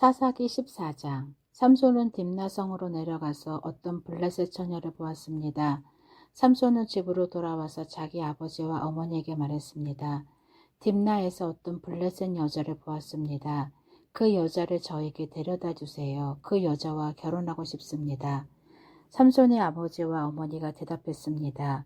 사사기 14장 삼손은 딥나성으로 내려가서 어떤 블레셋 처녀를 보았습니다. 삼손은 집으로 돌아와서 자기 아버지와 어머니에게 말했습니다. 딥나에서 어떤 블레셋 여자를 보았습니다. 그 여자를 저에게 데려다 주세요. 그 여자와 결혼하고 싶습니다. 삼손의 아버지와 어머니가 대답했습니다.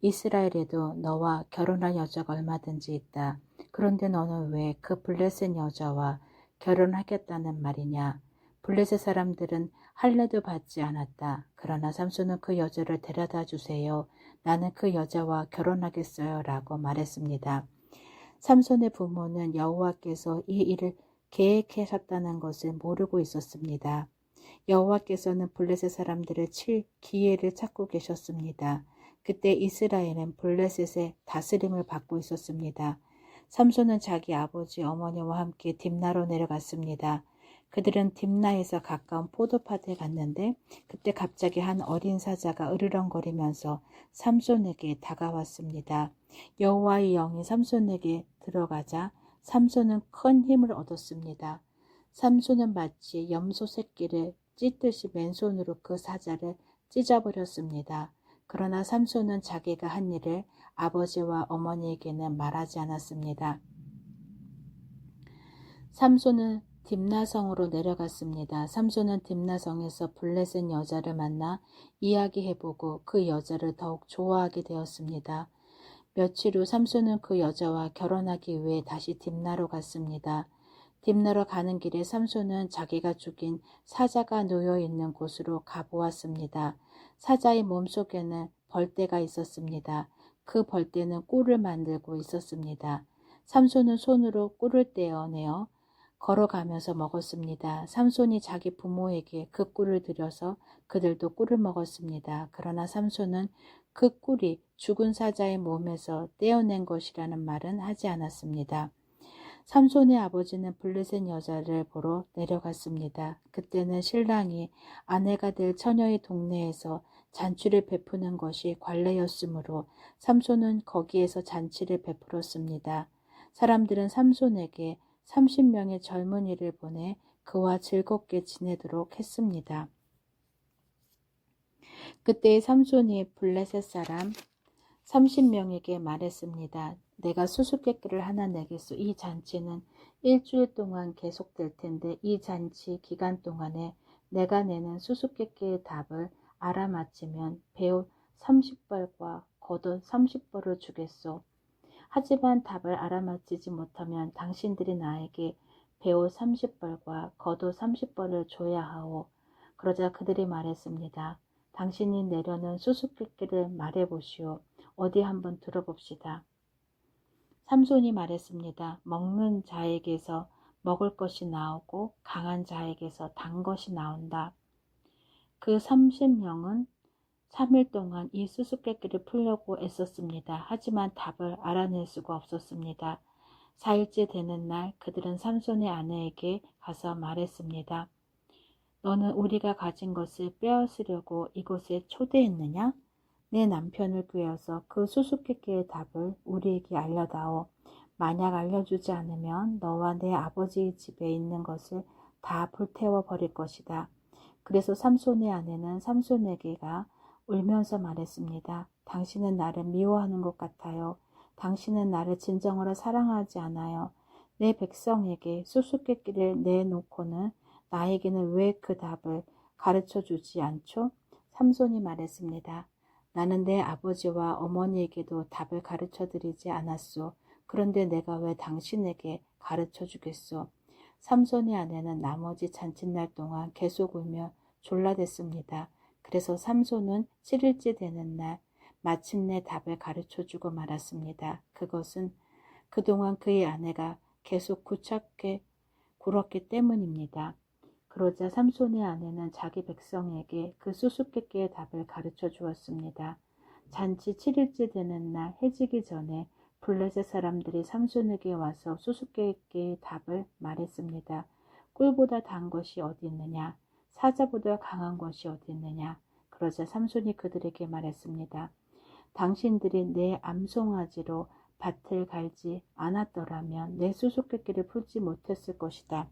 이스라엘에도 너와 결혼할 여자가 얼마든지 있다. 그런데 너는 왜 그 블레셋 여자와 결혼하겠다는 말이냐? 블레셋 사람들은 할례도 받지 않았다. 그러나 삼손은 그 여자를 데려다 주세요. 나는 그 여자와 결혼하겠어요. 라고 말했습니다. 삼손의 부모는 여호와께서 이 일을 계획하셨다는 것을 모르고 있었습니다. 여호와께서는 블레셋 사람들을 칠 기회를 찾고 계셨습니다. 그때 이스라엘은 블레셋의 다스림을 받고 있었습니다. 삼손은 자기 아버지 어머니와 함께 딥나로 내려갔습니다. 그들은 딥나에서 가까운 포도밭에 갔는데 그때 갑자기 한 어린 사자가 으르렁거리면서 삼손에게 다가왔습니다. 여호와의 영이 삼손에게 들어가자 삼손은 큰 힘을 얻었습니다. 삼손은 마치 염소 새끼를 찢듯이 맨손으로 그 사자를 찢어버렸습니다. 그러나 삼손은 자기가 한 일을 아버지와 어머니에게는 말하지 않았습니다. 삼손은 딥나성으로 내려갔습니다. 삼손은 딥나성에서 블레셋 여자를 만나 이야기해보고 그 여자를 더욱 좋아하게 되었습니다. 며칠 후 삼손은 그 여자와 결혼하기 위해 다시 딥나로 갔습니다. 딥나로 가는 길에 삼손은 자기가 죽인 사자가 놓여 있는 곳으로 가보았습니다. 사자의 몸속에는 벌떼가 있었습니다. 그 벌떼는 꿀을 만들고 있었습니다. 삼손은 손으로 꿀을 떼어내어 걸어가면서 먹었습니다. 삼손이 자기 부모에게 그 꿀을 들여서 그들도 꿀을 먹었습니다. 그러나 삼손은 그 꿀이 죽은 사자의 몸에서 떼어낸 것이라는 말은 하지 않았습니다. 삼손의 아버지는 블레셋 여자를 보러 내려갔습니다. 그때는 신랑이 아내가 될 처녀의 동네에서 잔치를 베푸는 것이 관례였으므로 삼손은 거기에서 잔치를 베풀었습니다. 사람들은 삼손에게 30명의 젊은이를 보내 그와 즐겁게 지내도록 했습니다. 그때 삼손이 블레셋 사람 30명에게 말했습니다. 내가 수수께끼를 하나 내겠소. 이 잔치는 일주일 동안 계속될 텐데 이 잔치 기간 동안에 내가 내는 수수께끼의 답을 알아맞히면 배우 30벌과 겉옷 30벌을 주겠소. 하지만 답을 알아맞히지 못하면 당신들이 나에게 배우 30벌과 겉옷 30벌을 줘야 하오. 그러자 그들이 말했습니다. 당신이 내려는 수수께끼를 말해보시오. 어디 한번 들어봅시다. 삼손이 말했습니다. 먹는 자에게서 먹을 것이 나오고 강한 자에게서 단 것이 나온다. 그 30명은 3일 동안 이 수수께끼를 풀려고 애썼습니다. 하지만 답을 알아낼 수가 없었습니다. 4일째 되는 날 그들은 삼손의 아내에게 가서 말했습니다. 너는 우리가 가진 것을 빼앗으려고 이곳에 초대했느냐? 내 남편을 꾀어서 그 수수께끼의 답을 우리에게 알려다오. 만약 알려주지 않으면 너와 내 아버지의 집에 있는 것을 다 불태워 버릴 것이다. 그래서 삼손의 아내는 삼손에게가 울면서 말했습니다. 당신은 나를 미워하는 것 같아요. 당신은 나를 진정으로 사랑하지 않아요. 내 백성에게 수수께끼를 내놓고는 나에게는 왜 그 답을 가르쳐 주지 않죠? 삼손이 말했습니다. 나는 내 아버지와 어머니에게도 답을 가르쳐 드리지 않았소. 그런데 내가 왜 당신에게 가르쳐 주겠소? 삼손의 아내는 나머지 잔칫날 동안 계속 울며 졸라댔습니다. 그래서 삼손은 7일째 되는 날 마침내 답을 가르쳐 주고 말았습니다. 그것은 그동안 그의 아내가 계속 구차게 굴었기 때문입니다. 그러자 삼손의 아내는 자기 백성에게 그 수수께끼의 답을 가르쳐 주었습니다. 잔치 7일째 되는 날 해지기 전에 블레셋 사람들이 삼손에게 와서 수수께끼의 답을 말했습니다. 꿀보다 단 것이 어디 있느냐? 사자보다 강한 것이 어디 있느냐? 그러자 삼손이 그들에게 말했습니다. 당신들이 내 암송아지로 밭을 갈지 않았더라면 내 수수께끼를 풀지 못했을 것이다.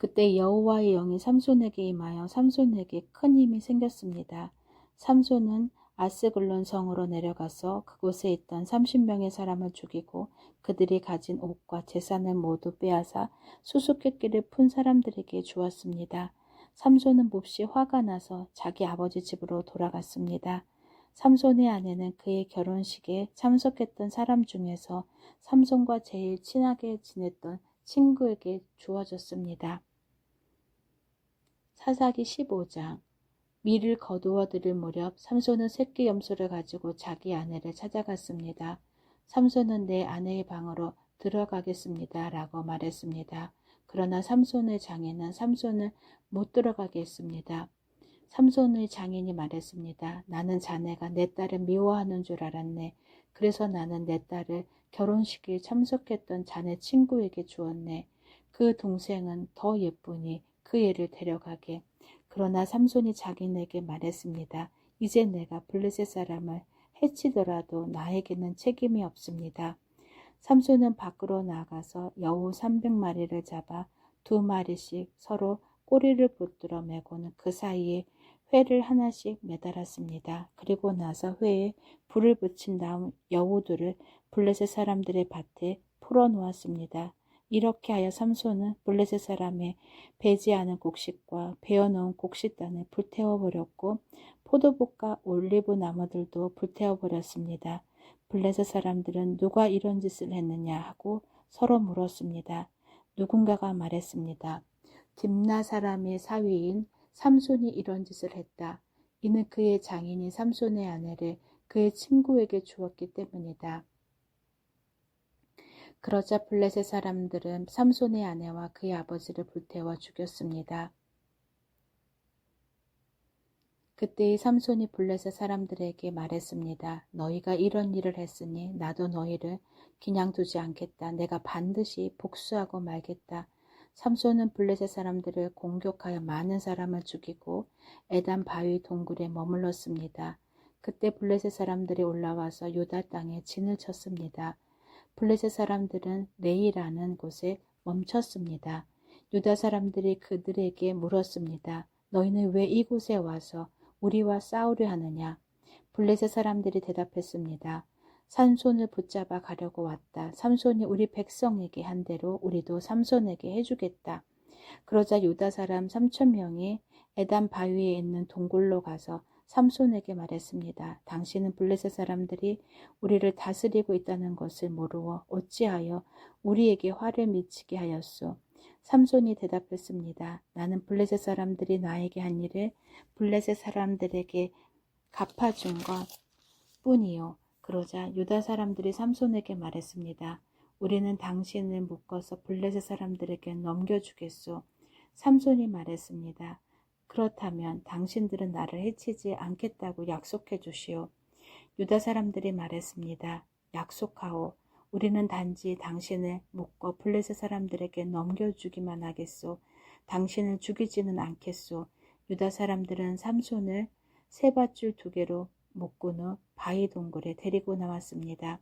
그때 여호와의 영이 삼손에게 임하여 삼손에게 큰 힘이 생겼습니다. 삼손은 아스글론 성으로 내려가서 그곳에 있던 30명의 사람을 죽이고 그들이 가진 옷과 재산을 모두 빼앗아 수수께끼를 푼 사람들에게 주었습니다. 삼손은 몹시 화가 나서 자기 아버지 집으로 돌아갔습니다. 삼손의 아내는 그의 결혼식에 참석했던 사람 중에서 삼손과 제일 친하게 지냈던 친구에게 주어졌습니다. 사사기 15장 밀을 거두어 들을 무렵 삼손은 새끼 염소를 가지고 자기 아내를 찾아갔습니다. 삼손은 내 아내의 방으로 들어가겠습니다. 라고 말했습니다. 그러나 삼손의 장인은 삼손을 못 들어가게 했습니다. 삼손의 장인이 말했습니다. 나는 자네가 내 딸을 미워하는 줄 알았네. 그래서 나는 내 딸을 결혼식에 참석했던 자네 친구에게 주었네. 그 동생은 더 예쁘니 그 애를 데려가게. 그러나 삼손이 자기네게 말했습니다. 이제 내가 블레셋 사람을 해치더라도 나에게는 책임이 없습니다. 삼손은 밖으로 나가서 여우 300마리를 잡아 두 마리씩 서로 꼬리를 붙들어 매고는 그 사이에 회를 하나씩 매달았습니다. 그리고 나서 회에 불을 붙인 다음 여우들을 블레셋 사람들의 밭에 풀어 놓았습니다. 이렇게 하여 삼손은 블레셋 사람의 배지 않은 곡식과 베어놓은 곡식단을 불태워 버렸고 포도밭과 올리브 나무들도 불태워 버렸습니다. 블레셋 사람들은 누가 이런 짓을 했느냐 하고 서로 물었습니다. 누군가가 말했습니다. 딥나 사람의 사위인 삼손이 이런 짓을 했다. 이는 그의 장인이 삼손의 아내를 그의 친구에게 주었기 때문이다. 그러자 블레셋 사람들은 삼손의 아내와 그의 아버지를 불태워 죽였습니다. 그때의 삼손이 블레셋 사람들에게 말했습니다. 너희가 이런 일을 했으니 나도 너희를 그냥 두지 않겠다. 내가 반드시 복수하고 말겠다. 삼손은 블레셋 사람들을 공격하여 많은 사람을 죽이고 에단 바위 동굴에 머물렀습니다. 그때 블레셋 사람들이 올라와서 유다 땅에 진을 쳤습니다. 블레셋 사람들은 레이라는 곳에 멈췄습니다. 유다 사람들이 그들에게 물었습니다. 너희는 왜 이곳에 와서 우리와 싸우려 하느냐? 블레셋 사람들이 대답했습니다. 삼손을 붙잡아 가려고 왔다. 삼손이 우리 백성에게 한 대로 우리도 삼손에게 해주겠다. 그러자 유다 사람 삼천 명이 에단 바위에 있는 동굴로 가서 삼손에게 말했습니다. 당신은 블레셋 사람들이 우리를 다스리고 있다는 것을 모르어 어찌하여 우리에게 화를 미치게 하였소. 삼손이 대답했습니다. 나는 블레셋 사람들이 나에게 한 일을 블레셋 사람들에게 갚아준 것 뿐이요. 그러자 유다 사람들이 삼손에게 말했습니다. 우리는 당신을 묶어서 블레셋 사람들에게 넘겨주겠소. 삼손이 말했습니다. 그렇다면 당신들은 나를 해치지 않겠다고 약속해 주시오. 유다 사람들이 말했습니다. 약속하오. 우리는 단지 당신을 묶어 블레셋 사람들에게 넘겨주기만 하겠소. 당신을 죽이지는 않겠소. 유다 사람들은 삼손을 세 밧줄 두 개로 묶은 후 바위 동굴에 데리고 나왔습니다.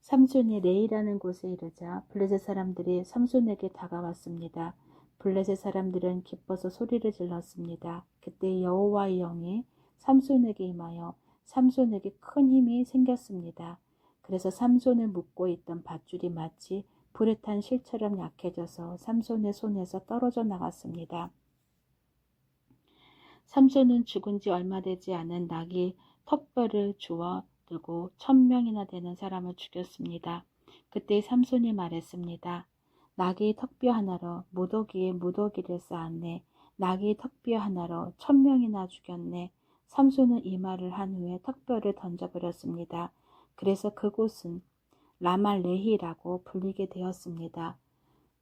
삼손이 레이라는 곳에 이르자 블레셋 사람들이 삼손에게 다가왔습니다. 블레셋 사람들은 기뻐서 소리를 질렀습니다. 그때 여호와의 영이 삼손에게 임하여 삼손에게 큰 힘이 생겼습니다. 그래서 삼손을 묶고 있던 밧줄이 마치 불에 탄 실처럼 약해져서 삼손의 손에서 떨어져 나갔습니다. 삼손은 죽은 지 얼마 되지 않은 낙이 턱뼈를 주워 들고 천 명이나 되는 사람을 죽였습니다. 그때 삼손이 말했습니다. 낙이 턱뼈 하나로 무더기에 무더기를 쌓았네. 낙이 턱뼈 하나로 천 명이나 죽였네. 삼손은 이 말을 한 후에 턱뼈를 던져버렸습니다. 그래서 그곳은 라말레히라고 불리게 되었습니다.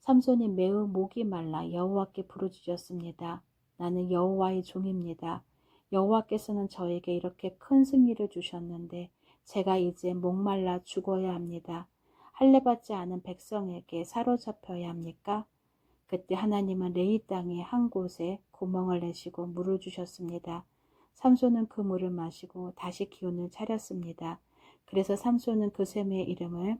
삼손이 매우 목이 말라 여호와께 부르짖었습니다. 나는 여호와의 종입니다. 여호와께서는 저에게 이렇게 큰 승리를 주셨는데 제가 이제 목말라 죽어야 합니다. 할례받지 않은 백성에게 사로잡혀야 합니까? 그때 하나님은 레이 땅의 한 곳에 구멍을 내시고 물을 주셨습니다. 삼손은 그 물을 마시고 다시 기운을 차렸습니다. 그래서 삼손은 그 샘의 이름을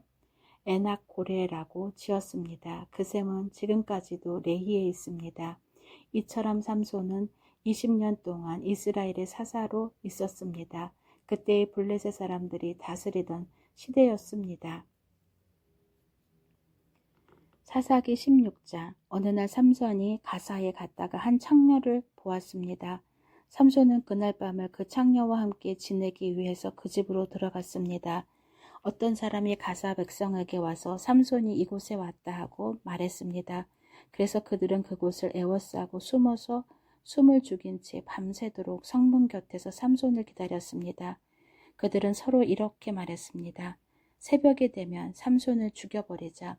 에낙고레라고 지었습니다. 그 셈은 지금까지도 레히에 있습니다. 이처럼 삼손은 20년 동안 이스라엘의 사사로 있었습니다. 그때의 블레셋 사람들이 다스리던 시대였습니다. 사사기 16장 어느 날 삼손이 가사에 갔다가 한 창녀를 보았습니다. 삼손은 그날 밤을 그 창녀와 함께 지내기 위해서 그 집으로 들어갔습니다. 어떤 사람이 가사 백성에게 와서 삼손이 이곳에 왔다 하고 말했습니다. 그래서 그들은 그곳을 에워싸고 숨어서 숨을 죽인 채 밤새도록 성문 곁에서 삼손을 기다렸습니다. 그들은 서로 이렇게 말했습니다. 새벽이 되면 삼손을 죽여버리자.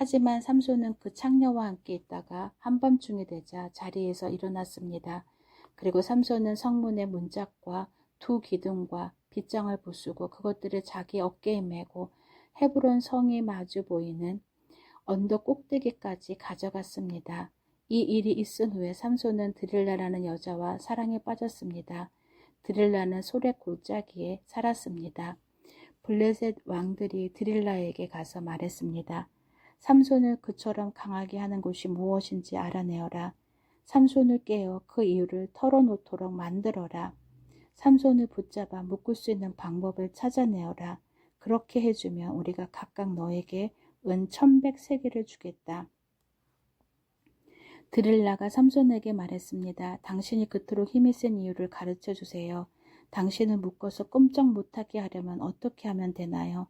하지만 삼손은 그 창녀와 함께 있다가 한밤중이 되자 자리에서 일어났습니다. 그리고 삼손은 성문의 문짝과 두 기둥과 빗장을 부수고 그것들을 자기 어깨에 메고 헤브론 성이 마주 보이는 언덕 꼭대기까지 가져갔습니다. 이 일이 있은 후에 삼손은 드릴라라는 여자와 사랑에 빠졌습니다. 드릴라는 소래 골짜기에 살았습니다. 블레셋 왕들이 드릴라에게 가서 말했습니다. 삼손을 그처럼 강하게 하는 곳이 무엇인지 알아내어라. 삼손을 깨어 그 이유를 털어놓도록 만들어라. 삼손을 붙잡아 묶을 수 있는 방법을 찾아내어라. 그렇게 해주면 우리가 각각 너에게 은 천백 세계를 주겠다. 드릴라가 삼손에게 말했습니다. 당신이 그토록 힘이 센 이유를 가르쳐 주세요. 당신을 묶어서 꼼짝 못하게 하려면 어떻게 하면 되나요?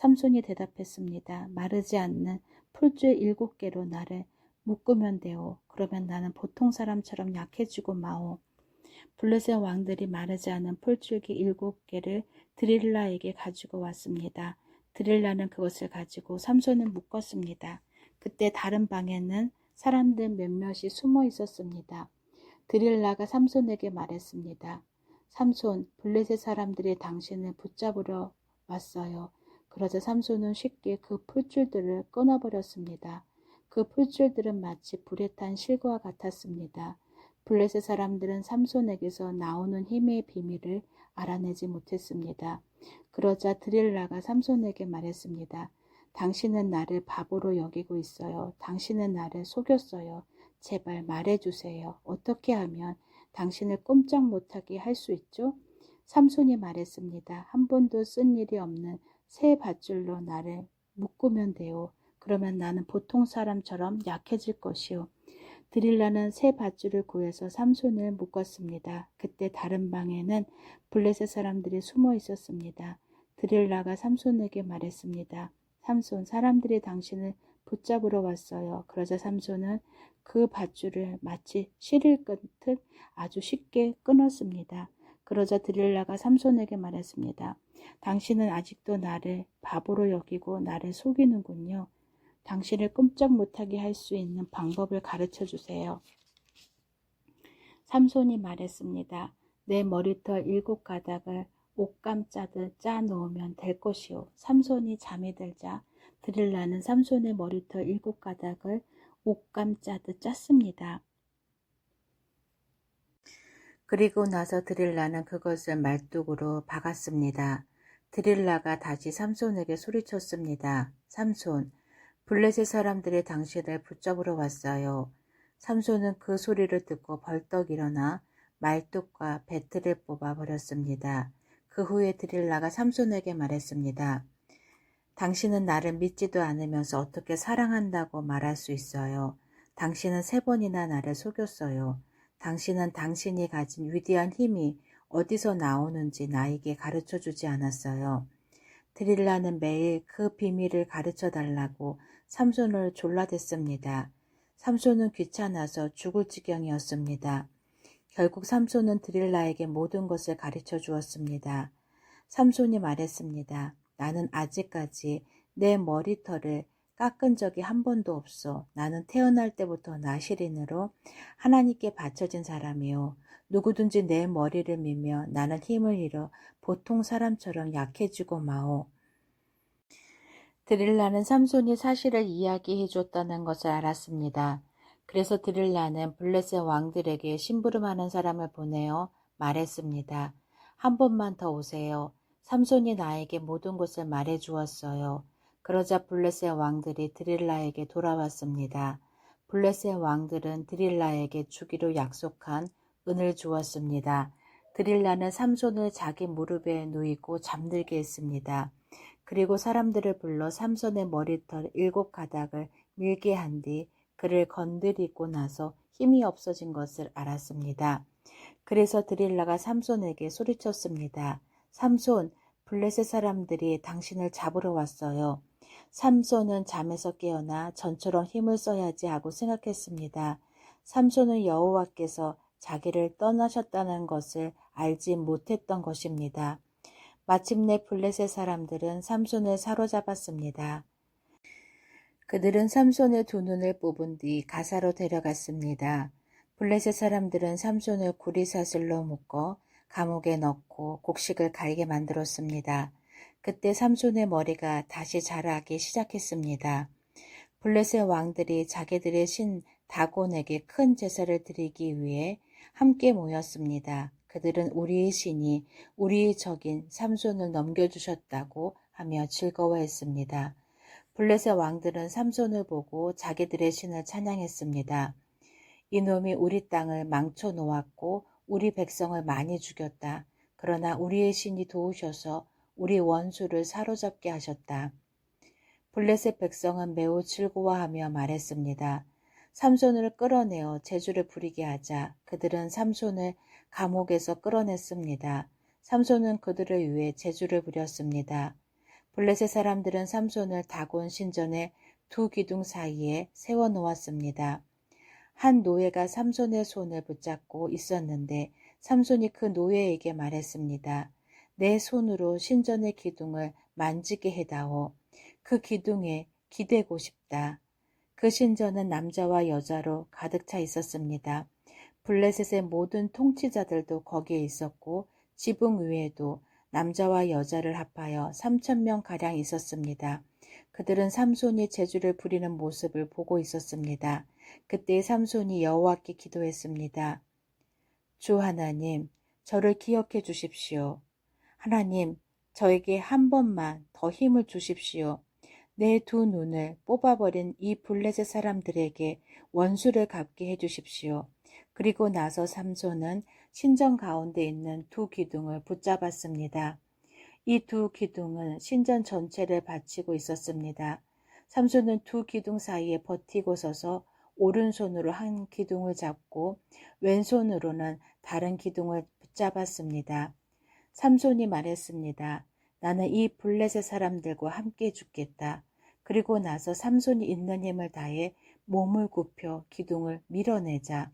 삼손이 대답했습니다. 마르지 않는 풀줄 일곱 개로 나를 묶으면 돼요. 그러면 나는 보통 사람처럼 약해지고 마오. 블레셋 왕들이 마르지 않은 풀줄기 일곱 개를 드릴라에게 가지고 왔습니다. 드릴라는 그것을 가지고 삼손을 묶었습니다. 그때 다른 방에는 사람들 몇몇이 숨어 있었습니다. 드릴라가 삼손에게 말했습니다. 삼손, 블레셋 사람들이 당신을 붙잡으러 왔어요. 그러자 삼손은 쉽게 그 풀줄들을 끊어버렸습니다. 그 풀줄들은 마치 불에 탄 실과 같았습니다. 블레셋 사람들은 삼손에게서 나오는 힘의 비밀을 알아내지 못했습니다. 그러자 드릴라가 삼손에게 말했습니다. 당신은 나를 바보로 여기고 있어요. 당신은 나를 속였어요. 제발 말해주세요. 어떻게 하면 당신을 꼼짝 못하게 할 수 있죠? 삼손이 말했습니다. 한 번도 쓴 일이 없는 새 밧줄로 나를 묶으면 돼요. 그러면 나는 보통 사람처럼 약해질 것이요. 드릴라는 새 밧줄을 구해서 삼손을 묶었습니다. 그때 다른 방에는 블레셋 사람들이 숨어 있었습니다. 드릴라가 삼손에게 말했습니다. 삼손, 사람들이 당신을 붙잡으러 왔어요. 그러자 삼손은 그 밧줄을 마치 실을 끊듯 아주 쉽게 끊었습니다. 그러자 드릴라가 삼손에게 말했습니다. 당신은 아직도 나를 바보로 여기고 나를 속이는군요. 당신을 꼼짝 못하게 할 수 있는 방법을 가르쳐 주세요. 삼손이 말했습니다. 내 머리털 일곱 가닥을 옷감 짜듯 짜 놓으면 될 것이요. 삼손이 잠이 들자 드릴라는 삼손의 머리털 일곱 가닥을 옷감 짜듯 짰습니다. 그리고 나서 드릴라는 그것을 말뚝으로 박았습니다. 드릴라가 다시 삼손에게 소리쳤습니다. 삼손, 블레셋 사람들이 당신을 붙잡으러 왔어요. 삼손은 그 소리를 듣고 벌떡 일어나 말뚝과 배틀을 뽑아 버렸습니다. 그 후에 드릴라가 삼손에게 말했습니다. 당신은 나를 믿지도 않으면서 어떻게 사랑한다고 말할 수 있어요. 당신은 세 번이나 나를 속였어요. 당신은 당신이 가진 위대한 힘이 어디서 나오는지 나에게 가르쳐 주지 않았어요. 드릴라는 매일 그 비밀을 가르쳐 달라고 삼손을 졸라댔습니다. 삼손은 귀찮아서 죽을 지경이었습니다. 결국 삼손은 드릴라에게 모든 것을 가르쳐 주었습니다. 삼손이 말했습니다. 나는 아직까지 내 머리털을 깎은 적이 한 번도 없어. 나는 태어날 때부터 나시린으로 하나님께 바쳐진 사람이요. 누구든지 내 머리를 밀며 나는 힘을 잃어 보통 사람처럼 약해지고 마오. 드릴라는 삼손이 사실을 이야기해 줬다는 것을 알았습니다. 그래서 드릴라는 블레셋 왕들에게 심부름하는 사람을 보내어 말했습니다. 한 번만 더 오세요. 삼손이 나에게 모든 것을 말해 주었어요. 그러자 블레셋 왕들이 드릴라에게 돌아왔습니다. 블레셋 왕들은 드릴라에게 주기로 약속한 은을 주었습니다. 드릴라는 삼손을 자기 무릎에 누이고 잠들게 했습니다. 그리고 사람들을 불러 삼손의 머리털 일곱 가닥을 밀게 한 뒤 그를 건드리고 나서 힘이 없어진 것을 알았습니다. 그래서 드릴라가 삼손에게 소리쳤습니다. 삼손, 블레셋 사람들이 당신을 잡으러 왔어요. 삼손은 잠에서 깨어나 전처럼 힘을 써야지 하고 생각했습니다. 삼손은 여호와께서 자기를 떠나셨다는 것을 알지 못했던 것입니다. 마침내 블레셋 사람들은 삼손을 사로잡았습니다. 그들은 삼손의 두 눈을 뽑은 뒤 가사로 데려갔습니다. 블레셋 사람들은 삼손을 구리사슬로 묶어 감옥에 넣고 곡식을 갈게 만들었습니다. 그때 삼손의 머리가 다시 자라기 시작했습니다. 블레셋 왕들이 자기들의 신 다곤에게 큰 제사를 드리기 위해 함께 모였습니다. 그들은 우리의 신이 우리의 적인 삼손을 넘겨주셨다고 하며 즐거워했습니다. 블레셋 왕들은 삼손을 보고 자기들의 신을 찬양했습니다. 이놈이 우리 땅을 망쳐 놓았고 우리 백성을 많이 죽였다. 그러나 우리의 신이 도우셔서 우리 원수를 사로잡게 하셨다. 블레셋 백성은 매우 즐거워하며 말했습니다. 삼손을 끌어내어 제주를 부리게 하자 그들은 삼손을 감옥에서 끌어냈습니다. 삼손은 그들을 위해 제주를 부렸습니다. 블레셋 사람들은 삼손을 다곤 신전의 두 기둥 사이에 세워 놓았습니다. 한 노예가 삼손의 손을 붙잡고 있었는데 삼손이 그 노예에게 말했습니다. 내 손으로 신전의 기둥을 만지게 해다오. 그 기둥에 기대고 싶다. 그 신전은 남자와 여자로 가득 차 있었습니다. 블레셋의 모든 통치자들도 거기에 있었고 지붕 위에도 남자와 여자를 합하여 3천 명 가량 있었습니다. 그들은 삼손이 제주를 부리는 모습을 보고 있었습니다. 그때 삼손이 여호와께 기도했습니다. 주 하나님, 저를 기억해 주십시오. 하나님, 저에게 한 번만 더 힘을 주십시오. 내 두 눈을 뽑아버린 이 블레셋 사람들에게 원수를 갚게 해주십시오. 그리고 나서 삼손은 신전 가운데 있는 두 기둥을 붙잡았습니다. 이 두 기둥은 신전 전체를 받치고 있었습니다. 삼손은 두 기둥 사이에 버티고 서서 오른손으로 한 기둥을 잡고 왼손으로는 다른 기둥을 붙잡았습니다. 삼손이 말했습니다. 나는 이 블레셋 사람들과 함께 죽겠다. 그리고 나서 삼손이 있는 힘을 다해 몸을 굽혀 기둥을 밀어내자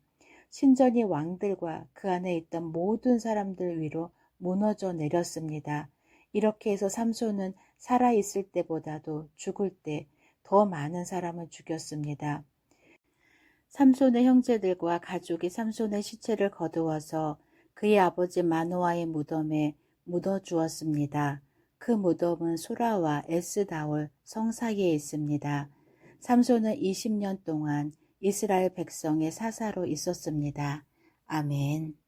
신전이 왕들과 그 안에 있던 모든 사람들 위로 무너져 내렸습니다. 이렇게 해서 삼손은 살아있을 때보다도 죽을 때 더 많은 사람을 죽였습니다. 삼손의 형제들과 가족이 삼손의 시체를 거두어서 그의 아버지 마노아의 무덤에 묻어 주었습니다. 그 무덤은 소라와 에스다올 성 사이에 있습니다. 삼손은 20년 동안 이스라엘 백성의 사사로 있었습니다. 아멘.